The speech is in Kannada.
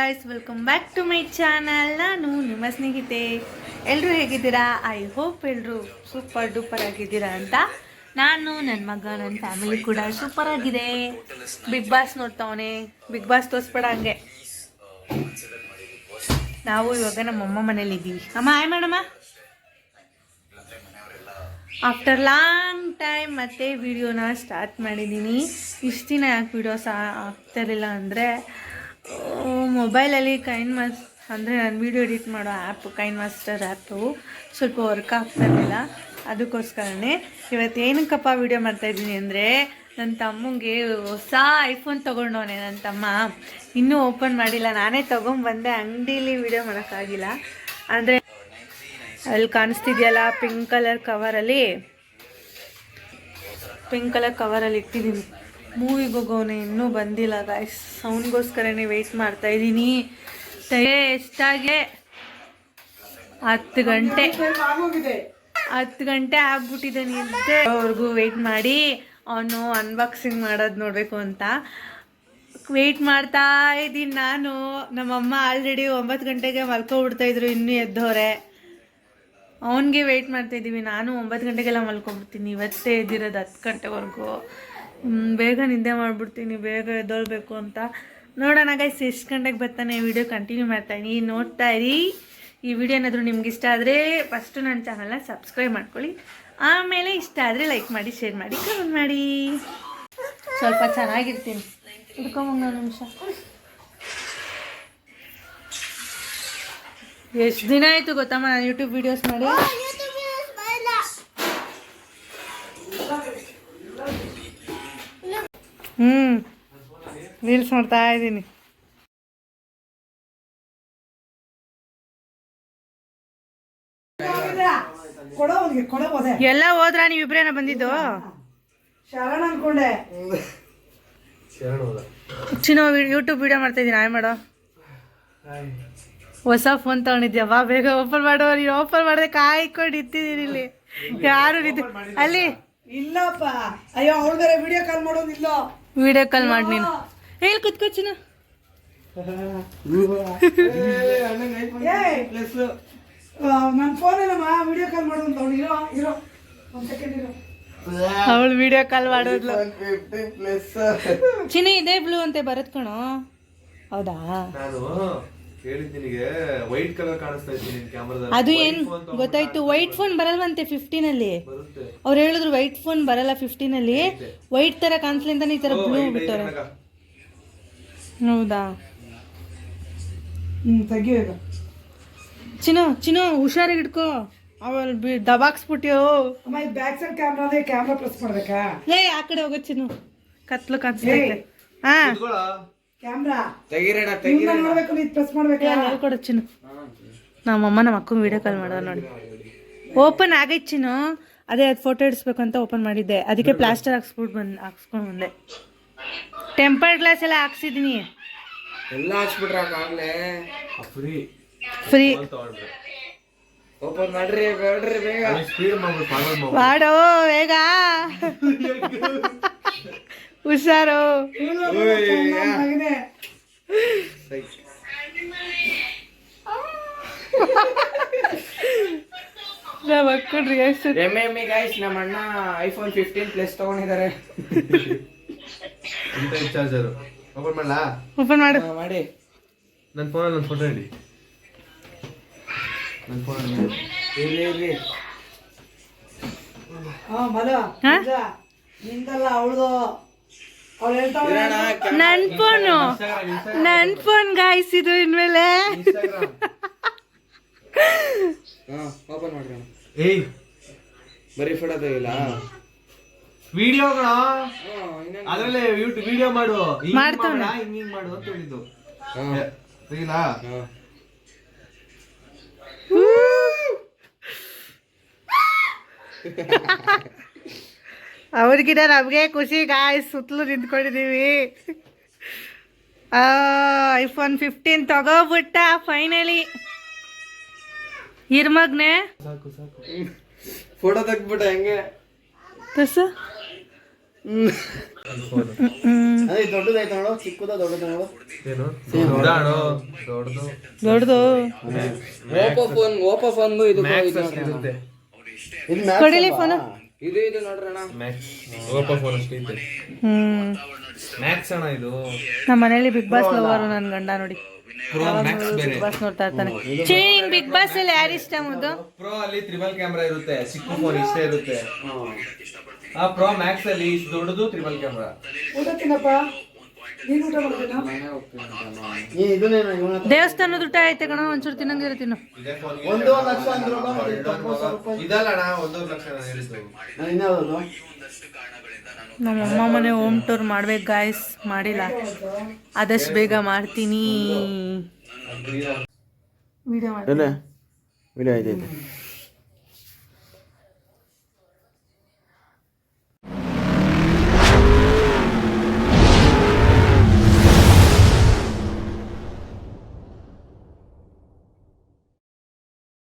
Guys welcome back to my channel ನಾನು ನಿಮ್ಮ ಸ್ನೇಹಿತೆ. ಎಲ್ಲರೂ ಹೇಗಿದ್ದೀರಾ? ಐ ಹೋಪ್ ಎಲ್ಲರೂ ಸೂಪರ್ ಡೂಪರ್ ಆಗಿದ್ದೀರಾ ಅಂತ. ನಾನು ನನ್ನ ಮಗ ನನ್ನ ಫ್ಯಾಮಿಲಿ ಕೂಡ ಸೂಪರ್ ಆಗಿದೆ. ಬಿಗ್ ಬಾಸ್ ನೋಡ್ತಾವನೆ. ಬಿಗ್ ಬಾಸ್ ತೋರಿಸ್ಬೇಡ ಹಂಗೆ. ನಾವು ಇವಾಗ ನಮ್ಮಮ್ಮ ಮನೇಲಿ ಇದ್ದೀವಿ ಅಮ್ಮ ಆಯ್ ಮಾಡಮ್ಮ ಆಫ್ಟರ್ ಲಾಂಗ್ ಟೈಮ್ ಮತ್ತೆ ವಿಡಿಯೋನ ಸ್ಟಾರ್ಟ್ ಮಾಡಿದ್ದೀನಿ. ಇಷ್ಟು ದಿನ ಯಾಕೆ ವಿಡಿಯೋಸ್ ಆಗ್ತಿರಲಿಲ್ಲ ಅಂದರೆ ಮೊಬೈಲಲ್ಲಿ ಕೈನ್ ಮಾಸ್ ಅಂದರೆ ನಾನು ವೀಡಿಯೋ ಎಡಿಟ್ ಮಾಡೋ ಆ್ಯಪ್, ಕೈನ್ ಮಾಸ್ಟರ್ ಆ್ಯಪು ಸ್ವಲ್ಪ ವರ್ಕ್ ಆಗ್ತಾ ಇರಲಿಲ್ಲ. ಅದಕ್ಕೋಸ್ಕರನೇ ಇವತ್ತು ಏನಕ್ಕಪ್ಪ ವೀಡಿಯೋ ಮಾಡ್ತಾಯಿದ್ದೀನಿ ಅಂದರೆ ನನ್ನ ತಮ್ಮಂಗೆ ಹೊಸ ಐಫೋನ್ ತೊಗೊಂಡವನೆ ನನ್ನ ತಮ್ಮ. ಇನ್ನೂ ಓಪನ್ ಮಾಡಿಲ್ಲ. ನಾನೇ ತೊಗೊಂಬಂದೆ ಅಂಗಡೀಲಿ ವೀಡಿಯೋ ಮಾಡೋಕ್ಕಾಗಿಲ್ಲ. ಅಂದರೆ ಅಲ್ಲಿ ಕಾಣಿಸ್ತಿದೆಯಲ್ಲ ಪಿಂಕ್ ಕಲರ್ ಕವರಲ್ಲಿ? ಪಿಂಕ್ ಕಲರ್ ಕವರಲ್ಲಿ ಇಟ್ಟಿದ್ದೀನಿ. ಮೂವಿಗೆ ಹೋಗೋನೆ ಇನ್ನೂ ಬಂದಿಲ್ಲ ಗಾಯ್ಸ್ ಸೌಂಡ್ಗೋಸ್ಕರನೇ ವೆಯ್ಟ್ ಮಾಡ್ತಾ ಇದ್ದೀನಿ. ಎಷ್ಟಾಗೆ? ಹತ್ತು ಗಂಟೆ. ಹತ್ತು ಗಂಟೆ ಆಗ್ಬಿಟ್ಟಿದೆ ನಿದ್ದೆ. ಅವ್ರಿಗೂ ವೆಯ್ಟ್ ಮಾಡಿ. ಅವನು ಅನ್ಬಾಕ್ಸಿಂಗ್ ಮಾಡೋದು ನೋಡಬೇಕು ಅಂತ. ವೆಯ್ಟ್ ಮಾಡ್ತಾ ಇದ್ದೀನಿ ನಾನು. ನಮ್ಮಮ್ಮ ಆಲ್ರೆಡಿ ಒಂಬತ್ತು ಗಂಟೆಗೆ ಮಲ್ಕೊಬಿಡ್ತಾ ಇದ್ರು, ಇನ್ನೂ ಎದ್ದೋರೆ. ಅವನಿಗೆ ವೆಯ್ಟ್ ಮಾಡ್ತಾ ಇದ್ದೀವಿ. ನಾನು ಒಂಬತ್ತು ಗಂಟೆಗೆಲ್ಲ ಮಲ್ಕೊಬಿಡ್ತೀನಿ. ಇವತ್ತೇ ಎದ್ದಿರೋದು ಹತ್ತು ಗಂಟೆವರೆಗೂ. ಬೇಗ ನಿದ್ದೆ ಮಾಡಿಬಿಡ್ತೀನಿ, ಬೇಗ ಎದ್ದೊಳ್ಬೇಕು ಅಂತ. ನೋಡೋಣ ಗೈಸ್ ಎಷ್ಟು ಗಂಟೆಗೆ ಬರ್ತಾನೆ ವಿಡಿಯೋ ಕಂಟಿನ್ಯೂ ಮಾಡ್ತಾಯಿನಿ ನೋಡ್ತಾ ಇರಿ. ಈ ವಿಡಿಯೋ ಏನಾದರೂ ನಿಮ್ಗೆ ಇಷ್ಟ ಆದರೆ ಫಸ್ಟು ನನ್ನ ಚಾನಲ್ನ ಸಬ್ಸ್ಕ್ರೈಬ್ ಮಾಡ್ಕೊಳ್ಳಿ. ಆಮೇಲೆ ಇಷ್ಟ ಆದರೆ ಲೈಕ್ ಮಾಡಿ ಶೇರ್ ಮಾಡಿ ಕಮೆಂಟ್ ಮಾಡಿ. ಸ್ವಲ್ಪ ಚೆನ್ನಾಗಿರ್ತೀನಿ. ಹಿಡ್ಕೊಂಬಂಗ ನಿಮಿಷ. ಎಷ್ಟು ದಿನ ಆಯಿತು ಗೊತ್ತಮ್ಮ ನಾನು ಯೂಟ್ಯೂಬ್ ವೀಡಿಯೋಸ್ ಮಾಡಿ ರೀಲ್ಸ್ ನೋಡ್ತಾ ಇದ್ದೀನಿ. ಎಲ್ಲ ಹೋದ್ರ ನೀವಿಬ್ರೇನ ಬಂದಿದ್ದು? ಶರಣ ಅನ್ಕೊಂಡೆ. ಚಿನ್ನೋ ಯೂಟ್ಯೂಬ್ ವಿಡಿಯೋ ಮಾಡ್ತಾ ಇದ್ದೀನಿ ಆಯ್ ಮಾಡೋ. ಹೊಸ ಫೋನ್ ತಗೊಂಡಿದ್ಯಾ? ಬಾ ಬೇಗ ಓಪನ್ ಮಾಡೋ. ನೀನು ಓಪನ್ ಮಾಡದೆ ಕಾಯ್ಕೊಂಡು ಇತ್ತಿದ್ದೀನಿ ಇಲ್ಲಿ. ಯಾರು ಅಲ್ಲಿ ಇಲ್ಲಪ್ಪ. ಅಯ್ಯೋ ಅವಳ ಬೇರೆ ವಿಡಿಯೋ ಕಾಲ್ ಮಾಡೋದಿಲ್ಲ. ವಿಡಿಯೋ ಕಾಲ್ ಮಾಡಿ ನೀನು. ಹೇಳಿ ಕುತ್ಕೋಚಿನ ನನ್ನ ಫೋನೇನಮ್ಮ ವಿಡಿಯೋ ಕಾಲ್ ಮಾಡು ಅಂತ ಅವ್ನು ಇರೋ ಇರೋ. ಒಂದು ಸೆಕೆಂಡ್ ಇರೋ. ಅವಳು ವಿಡಿಯೋ ಕಾಲ್ ಮಾಡೋದ್ಲು. ಚಿನ್ನ ಇದೇ ಬ್ಲೂ ಅಂತೆ ಬರತ್ ಕಣೋ. ಹೌದಾ? ನಾನು ಹೇಳಿದ್ನಿಗೆ ವೈಟ್ ಕಲರ್ ಕಾಣಿಸ್ತಾ ಇದ್ದೀನಿ ನಿನ್ ಅದು ಏನ್ ಗೊತ್ತಾಯ್ತು? ವೈಟ್ ಫೋನ್ ಬರಲ್ವಂತೆ ಫಿಫ್ಟೀನ್ ಅಲ್ಲಿ. ಅವ್ರು ಹೇಳಿದ್ರು ವೈಟ್ ಫೋನ್ ಬರಲ್ಲ ಫಿಫ್ಟೀನಲ್ಲಿ ವೈಟ್ ತರ ಕಾಣಿಸ್ಲಿ ಈ ತರ ಬ್ಲೂ ಐತೆ ಹೌದಾ? ಹ್ಞೂ ತೆಗಿಯೋ ಈಗ ಚಿನೋ ಚಿನ್ನು ಹುಷಾರಾಗಿ ಇಟ್ಕೋ ಅವಳು ಬಿ ದಬಾಕ್ಸ್ಬಿಟ್ಯೋ. ಅಮ್ಮ ಇದು ಬ್ಯಾಕ್ ಸೈಡ್ ಕ್ಯಾಮ್ರಾ ಅದೇ ಕ್ಯಾಮ್ರಾ ಪ್ರೆಸ್ ಮಾಡ್ಬೇಕಾ? ಏ ಆ ಕಡೆ ಹೋಗೋ ಚಿನ್ನು. ಕತ್ಲು ಕಾಣಿಸ್ತೈತೆ ಹಾ. ಕ್ಯಾಮ್ರಾ ಇವ್ನ ನೋಡ್ಬೇಕು ಇದು ಪ್ರೆಸ್ ಮಾಡ್ಬೇಕಾ? ಅಲ್ಲಿ ಕೊಡು ಚಿನ್ನು. ನಮ್ಮಮ್ಮ ನಮ್ಮ ಅಕ್ಕನ ವಿಡಿಯೋ ಕಾಲ್ ಮಾಡೋದು ನೋಡಿ. ಓಪನ್ ಆಗೈತೆ ಚಿನ್ನು. ಅದೇ ಅದು ಫೋಟೋ ಇಡಿಸ್ಬೇಕು ಅಂತ ಓಪನ್ ಮಾಡಿದ್ದೆ. ಅದಕ್ಕೆ ಪ್ಲಾಸ್ಟರ್ ಹಾಕ್ಸ್ಬಿಟ್ಟು ಬಂದು ಹಾಕ್ಸ್ಕೊಂಡು ಬಂದೆ. ಟೆಂಪರ್ ಗ್ಲಾಸ್ ಎಲ್ಲ ಹಾಕ್ಸಿದ್ದೀನಿ ಎಲ್ಲ ಹಾಕ್ಸ್ಬಿಟ್ರ ಆಗ್ಲೇ? ಫ್ರೀ ಫ್ರೀ ಓಪನ್ ಮಾಡ್ರಿ ಬೇಡ್ರಿ ಬೇಗ. ಸ್ಪೀಡ್ ಮಾಡ್ಬಿಟ್ಟು ಫಾರ್ವರ್ಡ್ ಮಾಡ್ಬಿಟ್ಟು ಮಾಡೋ ಬೇಗ. ಹುಷಾರು. ನಮ್ಮ ಅಕ್ಕನ್ರಿ ಎಷ್ಟು ಎಮ್ಮೆ ಎಮ್ಮೆ ಗೈಸ್ ನಮ್ಮ ಅಣ್ಣ ಐಫೋನ್ ಫಿಫ್ಟೀನ್ ಪ್ಲಸ್ ತಗೊಂಡಿದ್ದಾರೆ. ಚಾರ್ಜರು ಓಪನ್ ಮಾಡ್ಲಾ? ಓಪನ್ ಮಾಡು. ಮಾಡಿ. ನನ್ನ ಫೋನಲ್ಲಿ ಒಂದು ಫೋಟೋ ಹಿಡಿ ನನ್ನ ಫೋನಲ್ಲಿ ಇರ್ಲಿ ಇರ್ಲಿ. ಹಾ ಮಲ. ನಿಂದಲ್ಲ ಅವಳದು. ನನ್ ಫೋನು ನನ್ ಫೋನ್ ಗಾಯ್ಸ್ ಇದು ಇನ್ಮೇಲೆ ಹಾ ಓಪನ್ ಮಾಡ್ರಿ. ಏಯ್. ಬರೀ ಫೋಟೋ ತೆಗಿಲ್ಲ ವಿಡಿಯೋಗಳ? ಅದ್ರಲ್ಲೇ ಯೂಟ್ಯೂಬ್ ವಿಡಿಯೋ ಮಾಡು. ಹಿಂಗ್ ಮಾಡು ಅಂತ ಹೇಳಿದ್ದು. ಅವ್ರಿಗಿನ ನಮಗೆ ಖುಷಿ ಗಾಯ್ ಸುತ್ತಲೂ ನಿಂತ್ಕೊಂಡಿದೀವಿ. ಐಫೋನ್ ಫಿಫ್ಟೀನ್ ತಗೋಬಿಟ್ಟ ಫೈನಲಿ ಇರ್ಮಗ್ನೆ ಸಾಕು ಸಾಕು ಫೋಟೋ ತೆಗ್ದ್ಬಿಟ್ಟ ಹೆಂಗೆ? ತಸ. ಅದೇ ದೊಡ್ಡದಾಯ್ತು ನೋಡು ಚಿಕ್ಕದ ದೊಡ್ಡದು ನೋಡು ಏನು? ದೊಡ್ಡಾಣೋ ದೊಡ್ಡದು ದೊಡ್ಡದು. ಓಪೋ ಫೋನ್ ಓಪೋ ಇದು ಕೊಡಿಲಿ? ಇದು ಇದು ಫೋನ್ ಅಷ್ಟು ಹ್ಮ್. ಮ್ಯಾಕ್ಸ್ ಅಣ್ಣ ಇದು. ನಮ್ಮ ಮನೇಲಿ ಬಿಗ್ ಬಾಸ್ ಲವರ್ ನನ್ನ ಗಂಡ ನೋಡಿ. ಬಿಗ್ ಬಾಸ್ ನೋಡ್ತಾ ಇರ್ತಾನೆ. ಚೀನ್ ಬಿಗ್ ಬಾಸ್ ಅಲ್ಲಿ ಯಾರು ಇಷ್ಟ ಮುದ್ದು? ಪ್ರೋ ಅಲ್ಲಿ ತ್ರಿಬಲ್ ಕ್ಯಾಮ್ರಾ ಇರುತ್ತೆ. ಚಿಕ್ಕ ಫೋನ್ ಇಷ್ಟ ಇರುತ್ತೆ. ಆ ಪ್ರೋ ಮ್ಯಾಕ್ಸ್ ಅಲ್ಲಿ ಇಷ್ಟು ದೊಡ್ಡದು ತ್ರಿಬಲ್ ಕ್ಯಾಮ್ರಾ ಊಟ ತಿನ್ನಪ್ಪ. ನೀನು ಊಟ ಮಾಡ್ತೀನ ಈ ಇದನ್ನೇನು ಇವನ ದೇವಸ್ಥಾನದ ಊಟ ಐತೆ ಕಣ? ಒಂಚೂರು ತಿನ್ನಂಗಿರ ತಿನ್ನು. ಒಂದು ಲಕ್ಷ ಒಂದೂವರೆ ನಾನು ಹೇಳಿದ್ದು? ನಮ್ಮ ಅಮ್ಮ ಮನೆ ಹೋಮ್ ಟೂರ್ ಮಾಡ್ಬೇಕು ಗಾಯ್ಸ್ ಮಾಡಿಲ್ಲ. ಆದಷ್ಟು ಬೇಗ ಮಾಡ್ತೀನಿ. ವಿಡಿಯೋ? ವಿಡಿಯೋ